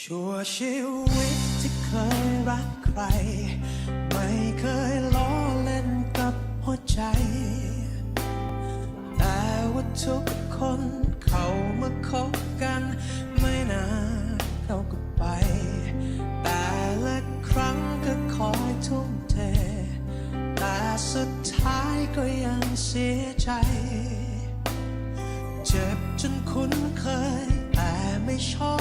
ชั่วชีวิตที่เคยรักใคร ไม่เคยล้อเล่นกับหัวใจ แต่ว่าทุกคนเขามาคบกัน ไม่นานเราก็ไป แต่ละครั้งก็คอยทุ่มเท แต่สุดท้ายก็ยังเสียใจ เจ็บจนคุ้นเคยแต่ไม่ชอบ